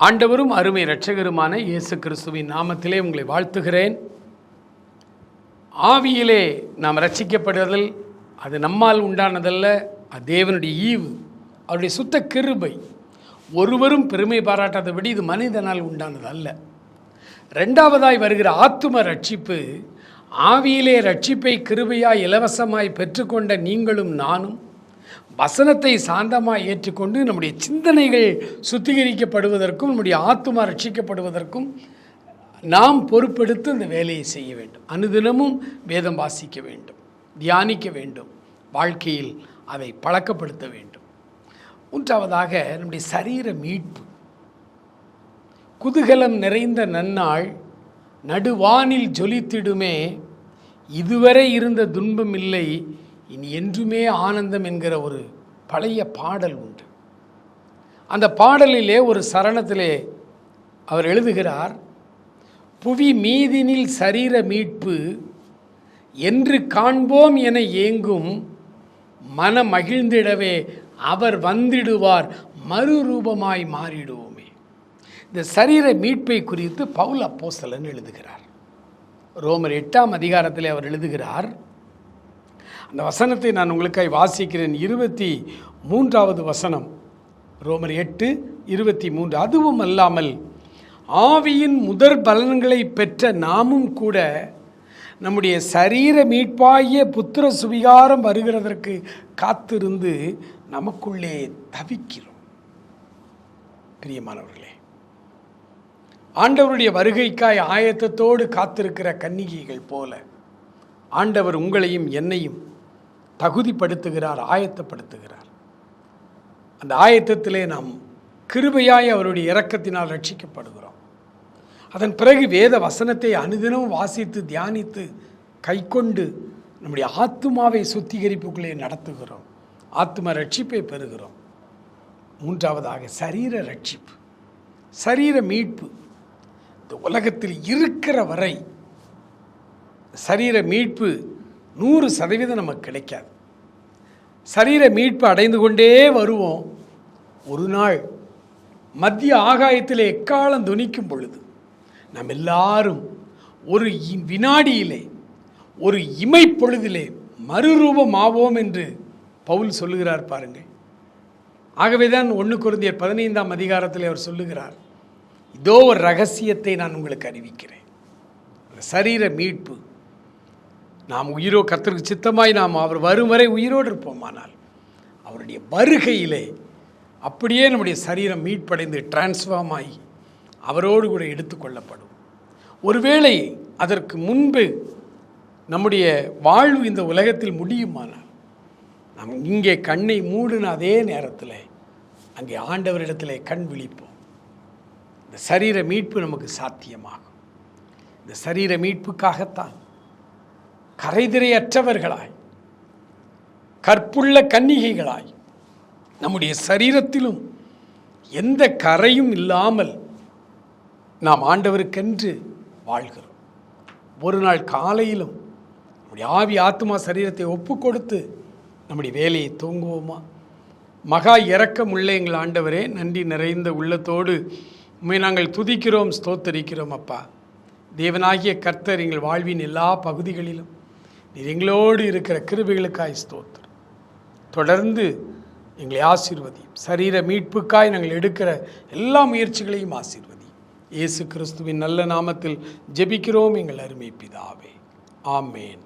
ஆண்டவரும் அருமை இரட்சகருமான இயேசு கிறிஸ்துவின் நாமத்திலே உங்களை வாழ்த்துகிறேன். ஆவியிலே நாம் ரட்சிக்கப்படுதல் அது நம்மால் உண்டானதல்ல அது தேவனுடைய ஈவு அவருடைய சுத்த கிருபை. ஒருவரும் பெருமை பாராட்டாதபடி இது மனிதனால் உண்டானது அல்ல ரெண்டாவதாய் வருகிற ஆத்தும ரட்சிப்பு ஆவியிலே ரட்சிப்பை கிருபையாய் இலவசமாய் பெற்றுக்கொண்ட நீங்களும் நானும் வசனத்தை சாந்தமாக ஏற்றுக்கொண்டு நம்முடைய சிந்தனைகள் சுத்திகரிக்கப்படுவதற்கும் நம்முடைய ஆத்மா ரட்சிக்கப்படுவதற்கும் நாம் பொறுப்பெடுத்து அந்த வேலையை செய்ய வேண்டும். அனுதினமும் வேதம் வாசிக்க வேண்டும் தியானிக்க வேண்டும் வாழ்க்கையில் அதை பழக்கப்படுத்த வேண்டும். மூன்றாவதாக நம்முடைய சரீர மீட்பு. குதூகலம் நிறைந்த நன்னாள் நடுவானில் ஜொலித்திடுமே இதுவரை இருந்த துன்பம் இல்லை இனி என்றுமே ஆனந்தம் என்கிற ஒரு பழைய பாடல் உண்டு. அந்த பாடலிலே ஒரு சரணத்திலே அவர் எழுதுகிறார் புவி மீதினில் சரீர மீட்பு என்று காண்போம் என ஏங்கும் மன மகிழ்ந்திடவே அவர் வந்திடுவார் மறுரூபமாய் மாறிடுவோமே. இந்த சரீர மீட்பை குறித்து பவுல் அப்போசலன் எழுதுகிறார். ரோமர் எட்டாம் அதிகாரத்தில் அவர் எழுதுகிறார் அந்த வசனத்தை நான் உங்களுக்காய் வாசிக்கிறேன். இருபத்தி மூன்றாவது வசனம். ரோமர் எட்டு இருபத்தி மூன்று அதுவும் அல்லாமல் ஆவியின் முதற் பலன்களை பெற்ற நாமும் கூட நம்முடைய சரீர மீட்பாகிய புத்திர சுவிகாரம் வருகிறதற்கு காத்திருந்து நமக்குள்ளே தவிக்கிறோம். பிரியமானவர்களே ஆண்டவருடைய வருகைக்காய் ஆயத்தத்தோடு காத்திருக்கிற கன்னிகைகள் போல ஆண்டவர் உங்களையும் என்னையும் தகுதிப்படுத்துகிறார் ஆயத்தப்படுத்துகிறார். அந்த ஆயத்தத்திலே நாம் கிருபையாய் அவருடைய இரக்கத்தினால் ரட்சிக்கப்படுகிறோம். அதன் பிறகு வேத வசனத்தை அனுதினம் வாசித்து தியானித்து கைக்கொண்டு நம்முடைய ஆத்துமாவை சுத்திகரிப்புக்குள்ளே நடத்துகிறோம். ஆத்தும ரட்சிப்பை பெறுகிறோம். மூன்றாவதாக சரீர ரட்சிப்பு. சரீர மீட்பு. இந்த உலகத்தில் இருக்கிற வரை சரீர மீட்பு நூறு சதவீதம் நமக்கு கிடைக்காது. சரீர மீட்பு அடைந்து கொண்டே வருவோம். ஒரு நாள் மத்திய ஆகாயத்தில் எக்காலம் துணிக்கும் பொழுது நாம் எல்லாரும் ஒரு வினாடியிலே ஒரு இமைப்பொழுதிலே மறுரூபம் ஆவோம் என்று பவுல் சொல்லுகிறார் பாருங்கள். ஆகவே தான் ஒன்று குருந்தியர் பதினைந்தாம் அதிகாரத்தில் அவர் சொல்லுகிறார் இதோ ஒரு ரகசியத்தை நான் உங்களுக்கு அறிவிக்கிறேன். சரீர மீட்பு நாம் உயிரோ கர்த்தருக்கு சித்தமாய் நாம் அவர் வரும் வரை உயிரோடு இருப்போமானால் அவருடைய வருகையிலே அப்படியே நம்முடைய சரீரம் மீட்படைந்து டிரான்ஸ்ஃபார்ம் ஆகி அவரோடு கூட எடுத்துக்கொள்ளப்படும் ஒருவேளை அதற்கு முன்பு நம்முடைய வாழ்வு இந்த உலகத்தில் முடியுமானால் நாம் இங்கே கண்ணை மூடின அதே நேரத்தில் அங்கே ஆண்டவரிடத்தில் கண் விழிப்போம். இந்த சரீர மீட்பு நமக்கு சாத்தியமாகும். இந்த சரீர மீட்புக்காகத்தான் கரைதிரையற்றவர்களாய் கற்புள்ள கன்னிகைகளாய் நம்முடைய சரீரத்திலும் எந்த கரையும் இல்லாமல் நாம் ஆண்டவருக்கென்று வாழ்கிறோம். ஒரு நாள் காலையிலும் நம்முடைய ஆவி ஆத்மா சரீரத்தை ஒப்பு கொடுத்து நம்முடைய வேலையை தூங்குவோமா மகா இரக்கமுள்ள எங்கள் ஆண்டவரே நன்றி நிறைந்த உள்ளத்தோடு உண்மை நாங்கள் துதிக்கிறோம் ஸ்தோத்தரிக்கிறோம் அப்பா. தேவனாகிய கர்த்தர் எங்கள் வாழ்வின் எல்லா பகுதிகளிலும் நீர் எங்களோடு இருக்கிற கிருபைகளுக்காய் ஸ்தோத்திரம். தொடர்ந்து எங்களை ஆசீர்வதியும். சரீர மீட்புக்காய் நாங்கள் எடுக்கிற எல்லா முயற்சிகளையும் ஆசீர்வதி இயேசு கிறிஸ்துவின் நல்ல நாமத்தில் ஜெபிக்கிறோம். எங்கள் அருமை பிதாவே. ஆமேன்.